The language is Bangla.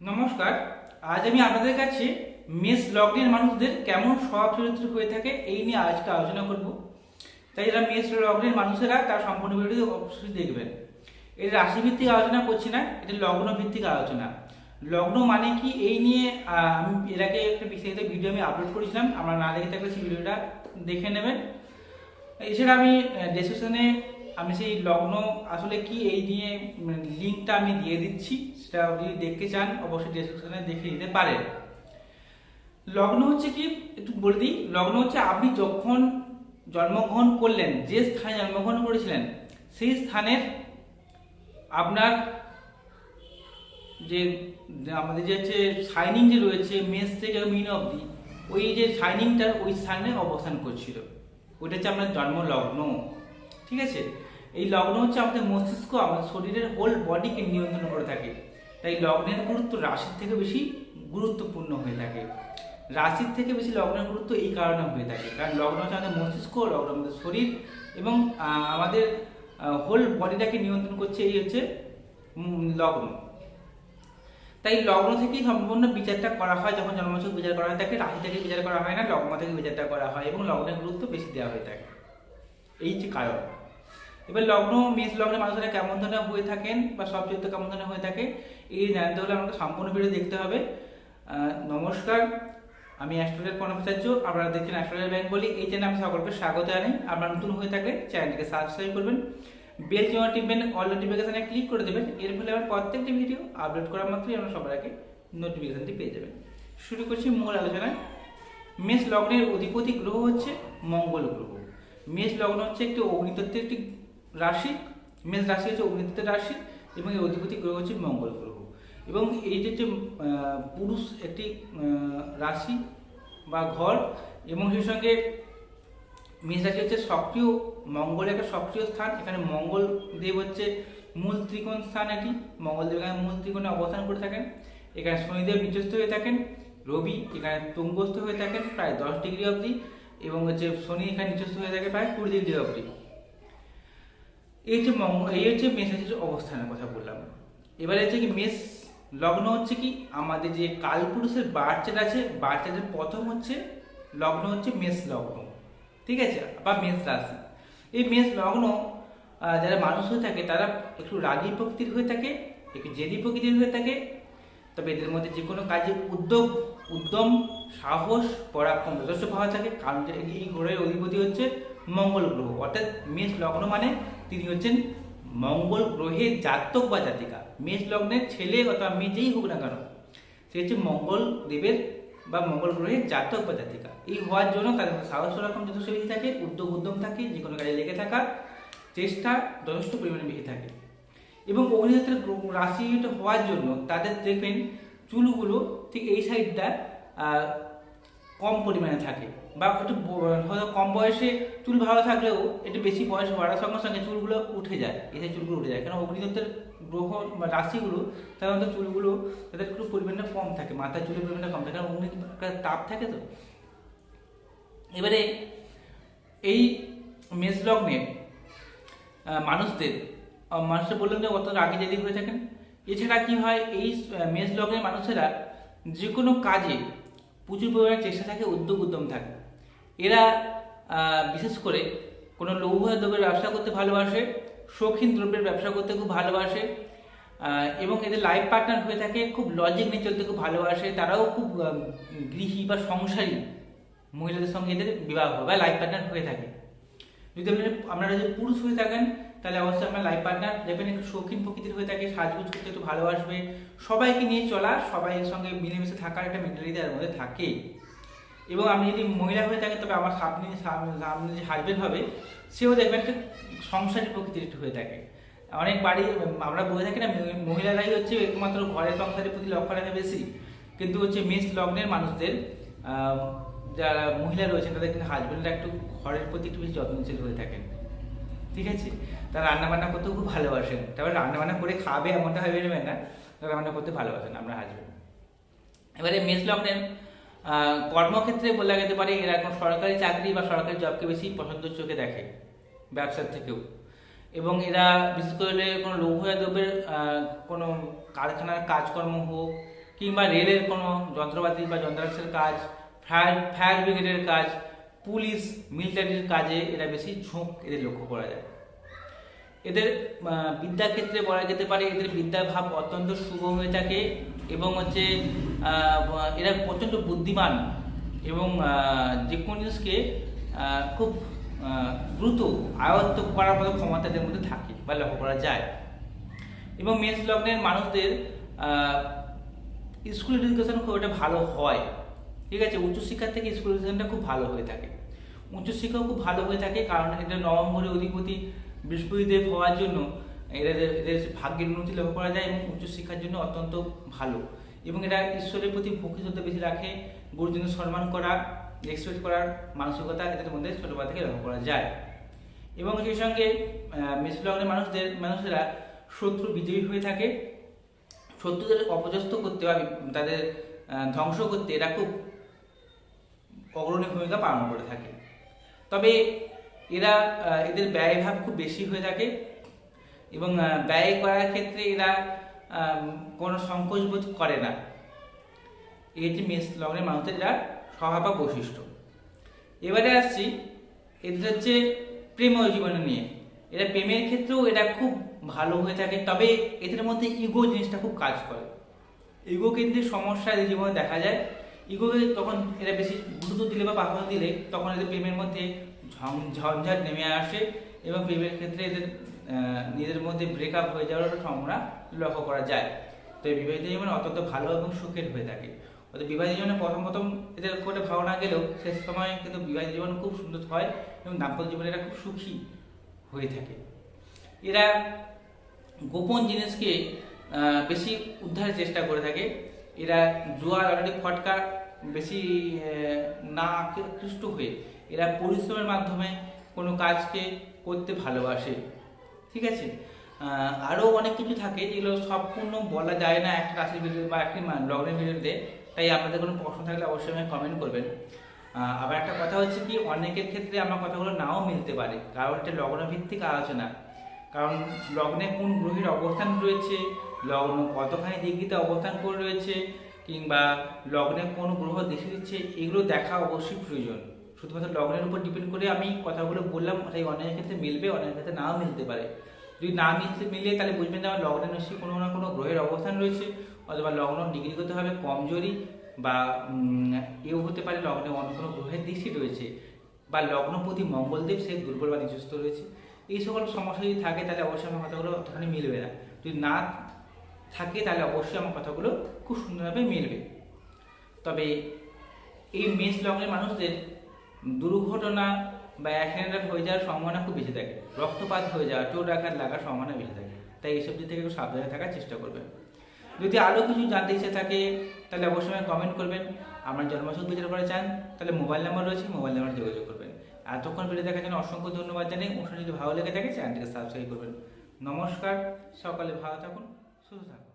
নমস্কার, আজ আমি আপনাদের কাছে মেষ লগ্নের মানুষদের কেমন স্বভাব চরিত্র হয়ে থাকে এই নিয়ে আজকে আলোচনা করব। তাই যারা মেষ লগ্নের মানুষেরা তার সম্পূর্ণ ভিডিও অবশ্যই দেখবেন। এর রাশিভিত্তিক আলোচনা করছি না, এটা লগ্ন ভিত্তিক আলোচনা। লগ্ন মানে কি? এই নিয়ে আমি এর আগে একটা বিস্তারিত ভিডিও আমি আপলোড করেছিলাম, আপনারা না দেখে থাকলে সেই ভিডিওটা দেখে নেবেন। এছাড়া আমি ডেসক্রিপশনে আমি সেই লগ্ন আসলে কি এই নিয়ে লিঙ্কটা আমি দিয়ে দিচ্ছি, সেটা যদি দেখতে চান, অবশ্যই ডেসক্রিপশনে দেখে নিতে পারেন। লগ্ন হচ্ছে কি, একটু বলে দিই, লগ্ন হচ্ছে আপনি যখন জন্মগ্রহণ করলেন, যে স্থানে জন্মগ্রহণ করেছিলেন, সেই স্থানের আপনার যে আমাদের যে হচ্ছে শাইনিং যে রয়েছে মেস থেকে মিন অবধি, ওই যে শাইনিংটার ওই স্থানে অবস্থান করছিল। ওইটা হচ্ছে আপনার জন্ম লগ্ন ঠিক আছে? এই লগ্ন হচ্ছে আমাদের মস্তিষ্ক, আমাদের শরীরের হোল বডিকে নিয়ন্ত্রণ করে থাকে। তাই লগ্নের গুরুত্ব রাশির থেকে বেশি গুরুত্বপূর্ণ হয়ে থাকে। রাশির থেকে বেশি লগ্নের গুরুত্ব এই কারণে হয়ে থাকে। কারণ লগ্ন হচ্ছে আমাদের মস্তিষ্ক, লগ্ন আমাদের শরীর এবং আমাদের হোল বডিটাকে নিয়ন্ত্রণ করছে এই হচ্ছে লগ্ন। তাই লগ্ন থেকেই সম্পূর্ণ বিচারটা করা হয় যখন জন্মছক বিচার করা হয় থাকে। রাশি থেকে বিচার করা হয় না, লগ্ন থেকে বিচারটা করা হয় এবং লগ্নের গুরুত্ব বেশি দেওয়া হয়ে থাকে। এই যে কারণ। এবার লগ্ন, মেষ লগ্নে মানুষেরা কেমন ধরনের হয়ে থাকেন বা সব চরিত্র কেমন ধরনের হয়ে থাকে, এই জানতে হলে আমাকে সম্পূর্ণ ভিডিও দেখতে হবে। নমস্কার, আমি অ্যাস্ট্রোলজার কর্মচার্য আপনারা দেখছেন অ্যাস্ট্রোলজার ব্যাংক বলি এই চ্যানেলে আমি সকলকে স্বাগত জানাই। আপনারা নতুন হয়ে থাকলে চ্যানেলটিকে সাবস্ক্রাইব করবেন, বেল চিহ্ন টিপবেন অল নোটিফিকেশনে ক্লিক করে দেবেন, এর ফলে আমার প্রত্যেকটি ভিডিও আপলোড করার মাত্রই আপনারা সবার আগে নোটিফিকেশানটি পেয়ে যাবেন। শুরু করছি মূল আলোচনায়। মেষ লগ্নের অধিপতি গ্রহ হচ্ছে মঙ্গল গ্রহ। মেষ লগ্ন হচ্ছে একটি অগ্নিতত্ত্বের একটি রাশি, মেষ রাশি হচ্ছে অগ্নিতত্ত্বের রাশি এবং এই অধিপতি গ্রহ হচ্ছে মঙ্গল গ্রহ। এবং এই যে পুরুষ একটি রাশি বা ঘর এবং সেই সঙ্গে মেষ রাশি হচ্ছে সক্রিয়, মঙ্গলের একটা সক্রিয় স্থান। এখানে মঙ্গল দেব হচ্ছে মূল ত্রিকোণ স্থান এটি মঙ্গলদেব এখানে মূল ত্রিকোণে অবস্থান করে থাকেন। এখানে শনিদেব নিচস্থ হয়ে থাকেন। রবি এখানে তুঙ্গস্থ হয়ে থাকেন প্রায় দশ ডিগ্রি অবধি এবং হচ্ছে শনি এখানে নিচস্থ হয়ে থাকে প্রায় কুড়ি ডিগ্রি অবধি। এই হচ্ছে মঙ্গল এই হচ্ছে মেষ রাশির অবস্থানের কথা বললাম। এবারে হচ্ছে কি মেষ লগ্ন হচ্ছে কি আমাদের যে কালপুরুষের বাচ্চাটা আছে বাচ্চাদের প্রথম হচ্ছে লগ্ন হচ্ছে মেষ লগ্ন। ঠিক আছে? বা মেষ রাশি। এই মেষ লগ্ন যারা মানুষ হয়ে থাকে, তারা একটু রাগী প্রকৃতির হয়ে থাকে, একটু জেদি প্রকৃতির হয়ে থাকে। তবে এদের মধ্যে যে কোনো কাজে উদ্যোগ, উদ্যম, সাহস, পরাক্রম যথেষ্ট পাওয়া থাকে। কারণ এই গ্রহের অধিপতি হচ্ছে মঙ্গল গ্রহ। অর্থাৎ মেষ লগ্ন মানে তিনি হচ্ছেন মঙ্গল গ্রহের জাতক বা জাতিকা। মেষ লগ্নের ছেলে অথবা মেয়ে যেই হোক না কেন, সে হচ্ছে মঙ্গল দেবের বা মঙ্গল গ্রহের জাতক বা জাতিকা। এই হওয়ার জন্য তাদের সাহস পরাক্রম যথেষ্ট বেশি থাকে, উদ্যোগ উদ্যম থাকে, যে কোনো কাজে লেগে থাকা, চেষ্টা যথেষ্ট পরিমাণে বেশি থাকে। এবং অগ্নিক্ষেত্রের রাশি হওয়ার জন্য তাদের দেখবেন চুলগুলো ঠিক এই সাইডটা কম পরিমাণে থাকে বা একটু হয়তো কম বয়সে চুল ভালো থাকলেও একটু বেশি বয়স বাড়ার সঙ্গে সঙ্গে চুলগুলো উঠে যায় এসে চুলগুলো উঠে যায়। কেন? অগ্নিতত্ত্বের গ্রহ বা রাশিগুলো সাধারণত চুলগুলো তাদের একটু পরিমাণটা কম থাকে মাথার চুলের পরিমাণটা কম থাকে, কারণ অগ্নি তাপ থাকে তো। এবারে এই মেষ লগ্নে মানুষদের মানুষরা বললেন যে অত আগে যদি হয়ে থাকেন। এছাড়া কি হয়? এই মেষ লগ্নের মানুষেরা যে কোনো কাজে প্রচুর পরিমাণে চেষ্টা থাকে, উদ্যোগ, উদ্যম থাকে। এরা বিশেষ করে কোনো লৌহ দ্রব্যের ব্যবসা করতে ভালোবাসে, শৌখিন দ্রব্যের ব্যবসা করতে খুব ভালোবাসে এবং এদের লাইফ পার্টনার হয়ে থাকে, খুব লজিক নিয়ে চলতে খুব ভালোবাসে, তারাও খুব গৃহী বা সংসারী মহিলাদের সঙ্গে এদের বিবাহ বা লাইফ পার্টনার হয়ে থাকে। যদি আপনারা আপনারা যদি পুরুষ হয়ে থাকেন তাহলে অবশ্যই আপনার লাইফ পার্টনার দেখবেন একটু শৌখিন প্রকৃতির হয়ে থাকে, সাজগুজ করতে একটু ভালোবাসবে। সবাইকে নিয়ে চলা সবাইয়ের সঙ্গে মিলেমিশে থাকার একটা মেন্টালিটি তার মধ্যে থাকে। এবং আপনি যদি মহিলা হয়ে থাকেন তবে আমার সামনে সামনে যে হাজবেন্ড হবে, সেও দেখবেন একটা সংসারী প্রকৃতির একটু হয়ে থাকে। অনেক বাড়ি, আমরা বলে থাকি না, মহি- মহিলারাই হচ্ছে একমাত্র ঘরের সংসারের প্রতি লক্ষ্য রাখে বেশি। কিন্তু হচ্ছে মেষ লগ্নের মানুষদের যারা মহিলা রয়েছেন, তাদের কিন্তু হাজবেন্ডরা একটু ঘরের প্রতি একটু বেশি যত্নশীল হয়ে থাকেন। ঠিক আছে? তারা রান্না বান্না করতেও খুব ভালোবাসেন। তবে রান্না বান্না করে খাবে এমনটা ভেবে নেবেন না, তারা রান্না করতে ভালোবাসেন আমরা হাজবেন্ড এবারে মেষ লগ্নের কর্মক্ষেত্রে বলা যেতে পারে এরা এখন সরকারি চাকরি বা সরকারি জবকে বেশি পছন্দ চোখে দেখে, ব্যবসার থেকেও। এবং এরা বিশেষ করে কোনো লৌহ দ্রব্যের কোনো কারখানার কাজকর্ম হোক, কিংবা রেলের কোনো যন্ত্রপাতি বা যন্ত্রাংশের কাজ, ফায়ার ফায়ার ব্রিগেডের কাজ পুলিশ, মিলিটারির কাজে এরা বেশি ঝোঁক এদের লক্ষ্য করা যায়। এদের বিদ্যাক্ষেত্রে বলা যেতে পারে এদের বিদ্যাভাব অত্যন্ত শুভ হয়ে থাকে এবং হচ্ছে এরা প্রচণ্ড বুদ্ধিমান এবং যে কোনো জিনিসকে খুব দ্রুত আয়ত্ত করার মতো ক্ষমতা এদের মধ্যে থাকে বা লক্ষ্য করা যায়। এবং মেষ লগ্নের মানুষদের স্কুল এডুকেশন খুব একটা ভালো হয় ঠিক আছে উচ্চশিক্ষার থেকে স্কুল এডুকেশনটা খুব ভালো হয়ে থাকে। উচ্চশিক্ষাও খুব ভালো হয়ে থাকে, কারণ এটা নভেম্বরের অধিপতি বৃহস্পতিদেব হওয়ার জন্য এদের এদের ভাগ্যের উন্নতি লক্ষ্য করা যায় এবং উচ্চশিক্ষার জন্য অত্যন্ত ভালো। এবং এটা ঈশ্বরের প্রতি ভক্তিশ্রদ্ধা বেশি রাখে গুরুজনের সম্মান করা রেসপেক্ট করার মানসিকতা এদের মধ্যে ছোটবেলা থেকে লক্ষ্য করা যায়। এবং সেই সঙ্গে মেষলগ্নের মানুষদের, মানুষেরা শত্রু বিজয়ী হয়ে থাকে। শত্রুদের অপদস্থ করতে বা তাদের ধ্বংস করতে এরা খুব অগ্রণী ভূমিকা পালন করে থাকে। তবে এরা এদের ব্যয়ভাব খুব বেশি হয়ে থাকে এবং ব্যয় করার ক্ষেত্রে এরা কোনো সংকোচ বোধ করে না। যে মেষ লগ্নের মানুষদের এরা স্বভাব বা বৈশিষ্ট্য। এবারে আসছি এদের হচ্ছে প্রেম জীবনে নিয়ে। এরা প্রেমের ক্ষেত্রেও এরা খুব ভালো হয়ে থাকে, তবে এদের মধ্যে ইগো জিনিসটা খুব কাজ করে। ইগো কেন্দ্রিক সমস্যা এদের জীবনে দেখা যায় ইগোকে তখন এরা বেশি গুরুত্ব দিলে বা প্রাধান্য দিলে তখন এদের প্রেমের মধ্যে ঝঞ্ঝাট নেমে আসে এবং প্রেমের ক্ষেত্রে এদের নিজেদের মধ্যে ব্রেকআপ হয়ে যাওয়ার সম্ভাবনা লক্ষ্য করা যায়। তো এই বিবাহিত জীবন অত্যন্ত ভালো এবং সুখের হয়ে থাকে। অর্থাৎ বিবাহিত জীবনে প্রথম প্রথম এদের খুব একটা ভালো না গেলেও শেষ সময় কিন্তু বিবাহিত জীবন খুব সুন্দর হয় এবং দাম্পত্য জীবনে এরা খুব সুখী হয়ে থাকে। এরা গোপন জিনিসকে বেশি উদ্ধারের চেষ্টা করে থাকে। এরা জুয়া লটারি ফটকা বেশি না আকৃষ্ট হয়ে এরা পরিশ্রমের মাধ্যমে কোনো কাজকে করতে ভালোবাসে। ঠিক আছে? আরও অনেক কিছু থাকে যেগুলো সম্পূর্ণ বলা যায় না একটা রাশির ভিডিও বা একটি লগ্নের ভিডিওতে তাই আপনাদের কোনো প্রশ্ন থাকলে অবশ্যই আমাকে কমেন্ট করবেন। আবার একটা কথা হচ্ছে কি, অনেকের ক্ষেত্রে আমার কথাগুলো নাও মিলতে পারে। কারণ এটা লগ্নভিত্তিক আলোচনা। কারণ লগ্নে কোন গ্রহের অবস্থান রয়েছে, লগ্ন কতখানি ডিগ্রিতে অবস্থান করে রয়েছে, কিংবা লগ্নে কোন গ্রহ দেশে দিচ্ছে, এগুলো দেখা অবশ্যই প্রয়োজন। শুধুমাত্র লগ্নের উপর ডিপেন্ড করে আমি কথাগুলো বললাম তাই অনেকের ক্ষেত্রে মিলবে অনেকের ক্ষেত্রে নাও মিলতে পারে। যদি না মিলতে মিলে, তাহলে বুঝবেন যে আমার লগ্নে নিশ্চয়ই কোনো না কোনো গ্রহের অবস্থান রয়েছে, অথবা লগ্ন ডিগ্রিগত হবে কমজোরি বা এও হতে পারে লগ্নে অন্য কোনো গ্রহের দৃষ্টি রয়েছে, বা লগ্নপতি মঙ্গলদেব, সে দুর্বল বা নিচস্ত রয়েছে। এই সকল সমস্যা যদি থাকে, তাহলে অবশ্যই আমার কথাগুলো অতখানি মিলবে না। যদি না থাকে, তাহলে অবশ্যই আমার কথাগুলো খুব সুন্দরভাবে মিলবে। তবে এই মেষ লগ্নের মানুষদের দুর্ঘটনা বা অ্যাক্সিডেন্ট হয়ে যাওয়ার সম্ভাবনা খুব বেশি থাকে। রক্তপাত হয়ে যাওয়া চোট আঘাত লাগার সম্ভাবনা বেশি থাকে। তাই এইসব দিক থেকে একটু সাবধানে থাকার চেষ্টা করবেন। যদি আরও কিছু জানতে ইচ্ছে থাকে, তাহলে অবশ্যই কমেন্ট করবেন। আমার জন্মসূচ বিচার করা চান, তাহলে মোবাইল নাম্বার রয়েছে মোবাইল নাম্বার যোগাযোগ করবেন এতক্ষণ ভিডিও দেখার জন্য অসংখ্য ধন্যবাদ জানাই অনুষ্ঠান যদি ভালো লেগে থাকে, চ্যানেলটিকে সাবস্ক্রাইব করবেন। নমস্কার, সকালে ভালো থাকুন, সুস্থ থাকুন।